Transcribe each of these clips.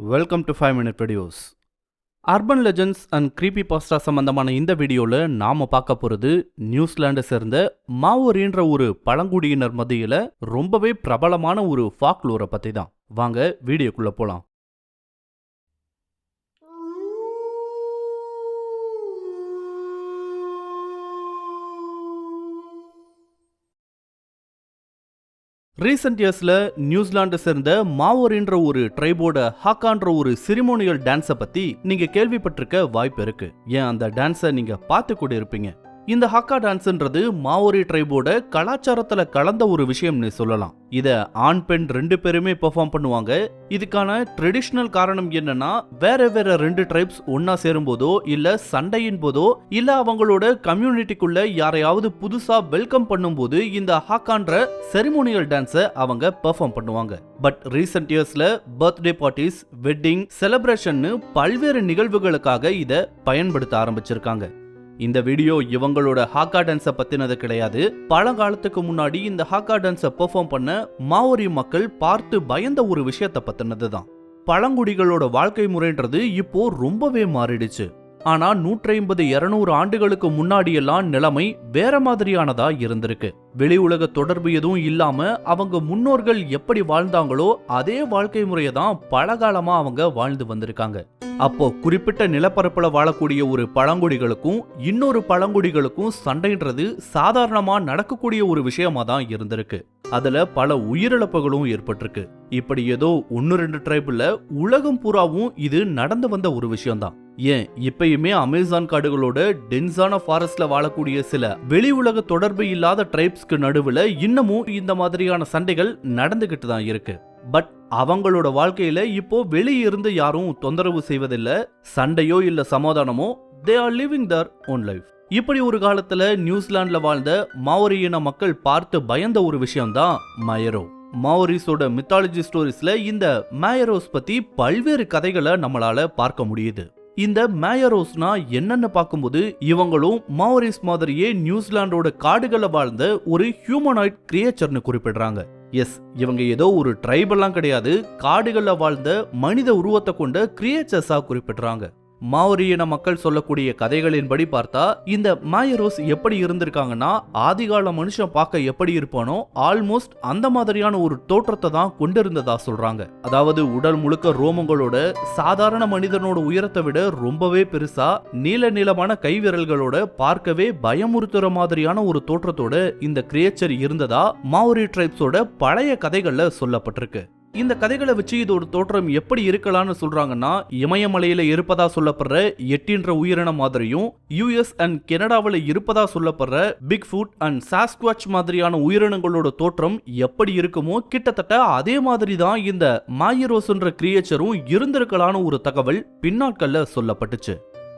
Welcome to five minute videos urban legends and creepypasta சம்பந்தமான இந்த வீடியோவில் நாம் பார்க்க போகிறது நியூசிலாண்டை சேர்ந்த மாவோரின்ற ஒரு பழங்குடியினர் மத்தியில் ரொம்பவே பிரபலமான ஒரு ஃபாக்லூரை பற்றி தான் வாங்க வீடியோக்குள்ளே போகலாம் ரீசெண்ட் இயர்ஸ்ல நியூசிலாண்டை சேர்ந்த மாவோரின்ற ஒரு ட்ரைபோட ஹாக்கான்ற ஒரு சிரிமோனியல் டான்ஸை பத்தி நீங்க கேள்விப்பட்டிருக்க வாய்ப்பு இருக்கு. ஏன் அந்த டான்ஸை நீங்க பார்த்து கூட இருப்பீங்க இந்த ஹக்கா டான்ஸ்ன்றது மாவோரி ட்ரைபோட கலாச்சாரத்துல கலந்த ஒரு விஷயம்னு சொல்லலாம். இத ஆண் பெண் ரெண்டு பேருமே பெர்ஃபார்ம் பண்ணுவாங்க. இதுக்கான ட்ரெடிஷ்னல் காரணம் என்னன்னா வேற வேற ரெண்டு ட்ரைப்ஸ் ஒன்னா சேரும்போதோ இல்ல சண்டையின் போதோ இல்ல அவங்களோட கம்யூனிட்டிக்குள்ள யாரையாவது புதுசா வெல்கம் பண்ணும்போது இந்த ஹாக்கான்ற செரிமோனியல் டான்ஸை அவங்க பெர்ஃபார்ம் பண்ணுவாங்க. பட் ரீசெண்ட் இயர்ஸ்ல பர்த்டே பார்ட்டிஸ் வெட்டிங் செலிப்ரேஷன் பல்வேறு நிகழ்வுகளுக்காக இதை பயன்படுத்த ஆரம்பிச்சிருக்காங்க. இந்த வீடியோ இவங்களோட ஹாக்கா டான்ஸை பத்தினது கிடையாது. பழங்காலத்துக்கு முன்னாடி இந்த ஹாக்கா டான்ஸை பெர்ஃபார்ம் பண்ண மாவோரி மக்கள் பார்த்து பயந்த ஒரு விஷயத்தை பத்தினது தான் பழங்குடிகளோட வாழ்க்கை முறைன்றது இப்போ ரொம்பவே மாறிடுச்சு. ஆனா நூற்றி ஐம்பது இருநூறு ஆண்டுகளுக்கு முன்னாடியெல்லாம் நிலைமை வேற மாதிரியானதா இருந்திருக்கு. வெளி உலக தொடர்பு எதுவும் இல்லாம அவங்க முன்னோர்கள் எப்படி வாழ்ந்தாங்களோ அதே வாழ்க்கை முறையை தான் பலகாலமா அவங்க வாழ்ந்து வந்திருக்காங்க. அப்போ குறிப்பிட்ட நிலப்பரப்புல வாழக்கூடிய ஒரு பழங்குடிகளுக்கும் இன்னொரு பழங்குடிகளுக்கும் சண்டைன்றது சாதாரணமா நடக்கக்கூடிய ஒரு விஷயமா தான் இருந்திருக்கு. அதுல பல உயிரிழப்புகளும் ஏற்பட்டிருக்கு. இப்படி ஏதோ ஒன்னு ரெண்டு ட்ரைபிள்ல உலகம் பூராவும் இது நடந்து வந்த ஒரு விஷயம்தான். ஏன்? இப்பயுமே அமேசான் காடுகளோட டென்ஸான ஃபாரஸ்ட்ல வாழக்கூடிய சில வெளி உலக தொடர்பு இல்லாத ட்ரைப்ஸ்க்கு நடுவுல இன்னமும் இந்த மாதிரியான சண்டைகள் நடந்துகிட்டு தான் இருக்கு. பட் அவங்களோட வாழ்க்கையில இப்போ வெளியே இருந்து யாரும் தொந்தரவு செய்வதில்ல சண்டையோ இல்ல சமாதானமோ they are living their own life இப்படி ஒரு காலத்துல நியூசிலாந்துல வாழ்ந்த மாவரி இன மக்கள் பார்த்து பயந்த ஒரு விஷயம்தான் மயரோ மாவரிஸோட மித்தாலஜி ஸ்டோரிஸ்ல இந்த மேயரோஸ் பத்தி பல்வேறு கதைகளை நம்மளால பார்க்க முடியுது. இந்த மேயரோஸ்னா என்னன்னு பார்க்கும்போது இவங்களும் மாவோரிஸ் மாதிரியே நியூசிலாண்டோட காடுகளை வாழ்ந்த ஒரு ஹியூமனாய்ட் கிரியேச்சர்னு குறிப்பிடுறாங்க. எஸ் இவங்க ஏதோ ஒரு ட்ரைபெல்லாம் கிடையாது காடுகளில் வாழ்ந்த மனித உருவத்தை கொண்ட கிரியேச்சர்ஸாக குறிப்பிடுறாங்க. மாவரியின மக்கள் சொல்லக்கூடிய கதைகளின்படி பார்த்தா இந்த மாயரோஸ் எப்படி இருந்திருக்காங்கன்னா ஆதிகால மனுஷன் பார்க்க எப்படி இருப்பானோ ஆல்மோஸ்ட் அந்த மாதிரியான ஒரு தோற்றத்தை தான் கொண்டிருந்ததா சொல்றாங்க. அதாவது உடல் முழுக்க ரோமங்களோட சாதாரண மனிதனோட உயரத்தை விட ரொம்பவே பெருசா நீல நீளமான கைவிரல்களோட பார்க்கவே பயமுறுத்துற மாதிரியான ஒரு தோற்றத்தோட இந்த கிரியேச்சர் இருந்ததா மாவோரி ட்ரைப்ஸோட பழைய கதைகள்ல சொல்லப்பட்டிருக்கு. இந்த கதைகளை வச்சு இதோட தோற்றம் எப்படி இருக்கலாம்னு சொல்றாங்கன்னா இமயமலையில இருப்பதா சொல்லப்படுற எட்டின்ற உயிரினம் மாதிரியும் யூஎஸ் அண்ட் கனடாவில் இருப்பதா சொல்லப்படுற பிக் ஃபுட் அண்ட் சாஸ்குவாச் மாதிரியான உயிரினங்களோட தோற்றம் எப்படி இருக்குமோ கிட்டத்தட்ட அதே மாதிரி தான் இந்த மாயிரோஸ்ன்ற கிரியேச்சரும் இருந்திருக்கலான ஒரு தகவல் பின்னாட்கள்ல சொல்லப்பட்டுச்சு.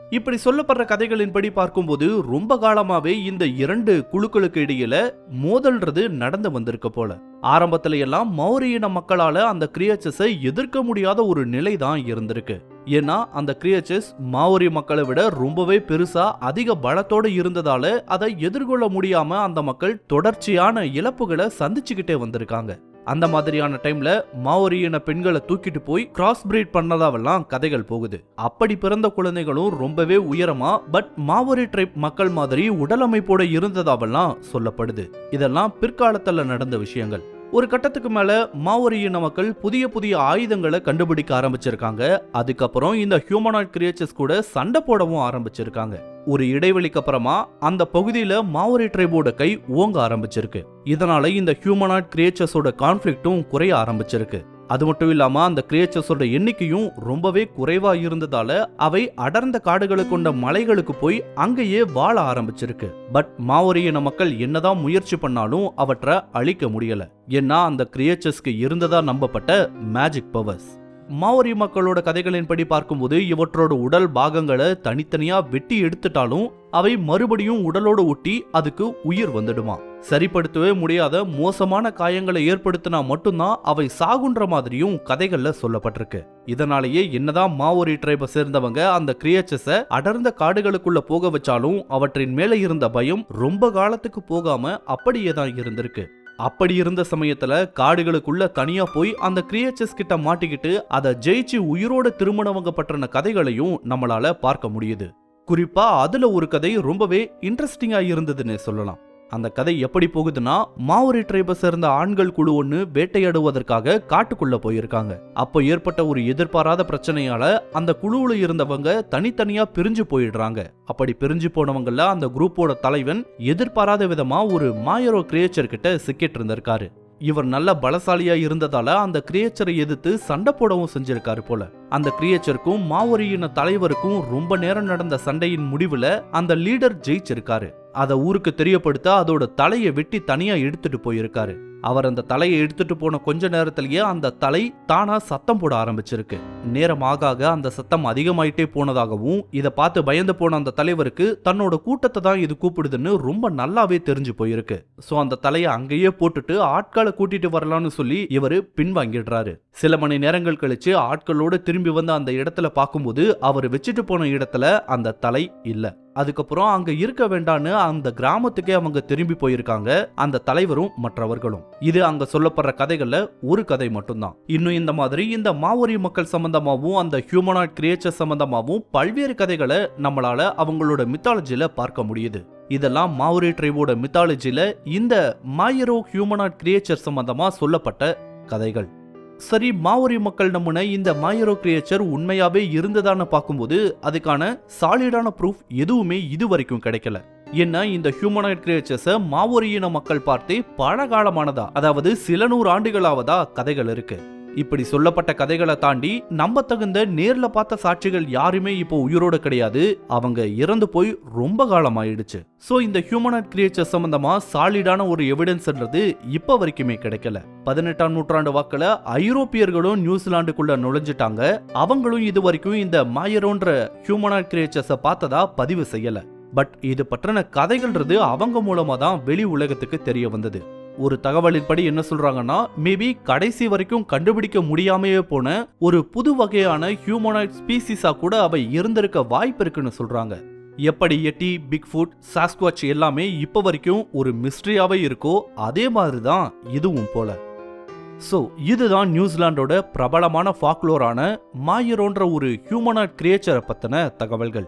இப்படி சொல்லப்படுற கதைகளின்படி பார்க்கும்போது ரொம்ப காலமாவே இந்த இரண்டு குழுக்களுக்கு இடையில மோதல்ன்றது நடந்து வந்திருக்க போல. ஆரம்பத்துல எல்லாம் மௌரிய இன மக்களால அந்த கிரியேச்சர்ஸை எதிர்க்க முடியாத ஒரு நிலை தான் இருந்திருக்கு. ஏன்னா அந்த கிரியேச்சர்ஸ் மாவோரி மக்களை விட ரொம்பவே பெருசா அதிக பலத்தோட இருந்ததால அதை எதிர்கொள்ள முடியாம அந்த மக்கள் தொடர்ச்சியான இழப்புகளை சந்திச்சுக்கிட்டே வந்திருக்காங்க. அந்த மாதிரியான டைம்ல மாவோரியின பெண்களை தூக்கிட்டு போய் கிராஸ் பிரீட் பண்ணதாவெல்லாம் கதைகள் போகுது. அப்படி பிறந்த குழந்தைகளும் ரொம்பவே உயரமா பட் மாவோரி ட்ரைப் மக்கள் மாதிரி உடலமைப்போட இருந்ததாவெல்லாம் சொல்லப்படுது. இதெல்லாம் பிற்காலத்துல நடந்த விஷயங்கள். ஒரு கட்டத்துக்கு மேல மாவோரி இன மக்கள் புதிய புதிய ஆயுதங்களை கண்டுபிடிக்க ஆரம்பிச்சிருக்காங்க. அதுக்கப்புறம் இந்த ஹியூமனாய்ட் கிரியேச்சர்ஸ் கூட சண்டை போடவும் ஆரம்பிச்சிருக்காங்க. ஒரு இடைவெளிக்கு அப்புறமா அந்த பகுதியில மாவோரி ட்ரைபோட கை ஓங்க ஆரம்பிச்சிருக்கு. இதனால இந்த ஹியூமனாய்ட் கிரியேச்சர்ஸோட கான்ஃபிளிக்டும் குறைய ஆரம்பிச்சிருக்கு. அது மட்டும் இல்லாம அந்த கிரியேச்சர்ஸோட எண்ணிக்கையும் ரொம்பவே குறைவா இருந்ததால அவை அடர்ந்த காடுகளை கொண்ட மலைகளுக்கு போய் அங்கேயே வாழ ஆரம்பிச்சிருக்கு. பட் மாவோரி இன மக்கள் என்னதான் முயற்சி பண்ணாலும் அவற்றை அழிக்க முடியல. ஏன்னா அந்த கிரியேச்சர்ஸ்க்கு இருந்ததா நம்பப்பட்ட மேஜிக் பவர்ஸ் மாவோரி மக்களோட கதைகளின்படி பார்க்கும்போது இவற்றோட உடல் பாகங்களை தனித்தனியா வெட்டி எடுத்துட்டாலும் அவை மறுபடியும் உடலோட ஒட்டி அதுக்கு உயிர் வந்துடுமா? சரிப்படுத்தவே முடியாத மோசமான காயங்களை ஏற்படுத்தினா மட்டும்தான் அவை சாகுன்ற மாதிரியும் கதைகள்ல சொல்லப்பட்டிருக்கு. இதனாலேயே என்னதான் மாவோரி ட்ரைபை சேர்ந்தவங்க அந்த கிரியேச்சர்ஸை அடர்ந்த காடுகளுக்குள்ள போக வச்சாலும் அவற்றின் மேல இருந்த பயம் ரொம்ப காலத்துக்கு போகாம அப்படியே தான் இருந்திருக்கு. அப்படி இருந்த சமயத்துல காடுகளுக்குள்ள தனியா போய் அந்த கிரியேச்சர்ஸ் கிட்ட மாட்டிக்கிட்டு அதை ஜெயிச்சு உயிரோட திருமணவங்க பற்றின கதைகளையும் நம்மளால பார்க்க முடியுது. குறிப்பா அதுல ஒரு கதை ரொம்பவே இன்ட்ரெஸ்டிங்கா இருந்ததுன்னு சொல்லலாம். அந்த கதை எப்படி போகுதுன்னா மாவரி ட்ரைபை சேர்ந்த ஆண்கள் குழு ஒன்று வேட்டையாடுவதற்காக காட்டுக்குள்ள போயிருக்காங்க. அப்போ ஏற்பட்ட ஒரு எதிர்பாராத பிரச்சனையால அந்த குழுவுல இருந்தவங்க தனித்தனியா பிரிஞ்சு போயிடுறாங்க. அப்படி பிரிஞ்சு போனவங்கள அந்த குரூப்போட தலைவன் எதிர்பாராத விதமா ஒரு மாயரோ கிரியேச்சர் கிட்ட சிக்கிட்டு இருந்திருக்காரு. இவர் நல்ல பலசாலியா இருந்ததால அந்த கிரியேச்சரை எதிர்த்து சண்டை போடவும் செஞ்சிருக்காரு போல. அந்த கிரியேச்சருக்கும் மாவோரியின தலைவருக்கும் ரொம்ப நேரம் நடந்த சண்டையின் முடிவுல அந்த லீடர் ஜெயிச்சிருக்காரு. அதை ஊருக்கு தெரியப்படுத்த அதோட தலையை வெட்டி தனியா எடுத்துட்டு போயிருக்காரு. அவர் அந்த தலையை எடுத்துட்டு போன கொஞ்ச நேரத்திலேயே அந்த தலை தானா சத்தம் போட ஆரம்பிச்சிருக்கு. நேரம் ஆக அந்த சத்தம் அதிகமாயிட்டே போனதாகவும் இதை பார்த்து பயந்து போன அந்த தலைவருக்கு தன்னோட கூட்டத்தை தான் இது கூப்பிடுதுன்னு ரொம்ப நல்லாவே தெரிஞ்சு போயிருக்கு. சோ அந்த தலையை அங்கேயே போட்டுட்டு ஆட்களை கூட்டிட்டு வரலாம்னு சொல்லி இவர் பின்வாங்கிடுறாரு. சில மணி நேரங்கள் கழிச்சு ஆட்களோட திரும்பி வந்து அந்த இடத்துல பார்க்கும்போது அவர் வச்சுட்டு போன இடத்துல அந்த தலை இல்ல. அதுக்கப்புறம் அங்க இருக்க வேண்டான்னு அந்த கிராமத்துக்கே அவங்க திரும்பி போயிருக்காங்க. அந்த தலைவரும் மற்றவர்களும். இது அங்க சொல்லப்படுற கதைகள்ல ஒரு கதை மட்டும்தான். இன்னும் இந்த மாதிரி இந்த மாவோரி மக்கள் சம்பந்தமாகவும் அந்த ஹியூமனாய்ட் கிரியேச்சர் சம்பந்தமாகவும் பல்வேறு கதைகளை நம்மளால அவங்களோட மித்தாலஜியில பார்க்க முடியுது. இதெல்லாம் மாவோரி ட்ரைவோட மித்தாலஜியில இந்த மாயரோ ஹியூமனாய்ட் கிரியேச்சர் சம்பந்தமா சொல்லப்பட்ட கதைகள். சரி மாவோரி மக்கள் நம்முன இந்த மாயரோ கிரியேச்சர் உண்மையாவே இருந்ததான்னு பார்க்கும்போது அதுக்கான சாலிடான ப்ரூஃப் எதுவுமே இது வரைக்கும் கிடைக்கல. என்ன இந்த ஹியூமனாய்ட் கிரியேச்சர்ஸை மாவோரியின மக்கள் பார்த்தே பழகாலமானதா? அதாவது சில நூறு ஆண்டுகளாவதா கதைகள் இருக்கு. இப்படி சொல்லப்பட்ட கதைகளை தாண்டி நம்ப தகுந்த நேர்ல பார்த்த சாட்சிகள் யாருமே இப்போ உயிரோட கிடையாது. அவங்க இறந்து போய் ரொம்ப காலம் ஆயிடுச்சு சோ இந்த ஹியூமனாய்ட் கிரியேச்சர் சம்பந்தமா சாலிடான ஒரு எவிடன்ஸ்ன்றது இப்ப வரைக்குமே கிடைக்கல. பதினெட்டாம் நூற்றாண்டு வாக்கில் ஐரோப்பியர்களும் நியூசிலாந்துக்குள்ள நுழைஞ்சிட்டாங்க. அவங்களும் இது வரைக்கும் இந்த மாயரோன்ற ஹியூமனாய்ட் கிரியேச்சர்ஸை பார்த்ததா பதிவு செய்யலை. பட் இது பற்றின கதைகள்ன்றது அவங்க மூலமா தான் வெளி உலகத்துக்கு தெரிய வந்தது. ஒரு தகவலின்படி என்ன சொல்றாங்கன்னா மேபி கடைசி வரைக்கும் கண்டுபிடிக்க முடியாமையே போன ஒரு புது வகையான ஹியூமனாய்ட் ஸ்பீசிஸா கூட அவை இருந்திருக்க வாய்ப்பு இருக்குன்னு சொல்றாங்க. எப்படி எட்டி பிக் ஃபுட் சாஸ்குவாச் எல்லாமே இப்போ வரைக்கும் ஒரு மிஸ்ட்ரியாவே இருக்கோ அதே மாதிரி தான் இதுவும் போல. ஸோ இதுதான் நியூசிலாண்டோட பிரபலமான ஃபாக்லோரான மாயரோன்ற ஒரு ஹியூமனாய்ட் கிரியேச்சரை பற்றின தகவல்கள்.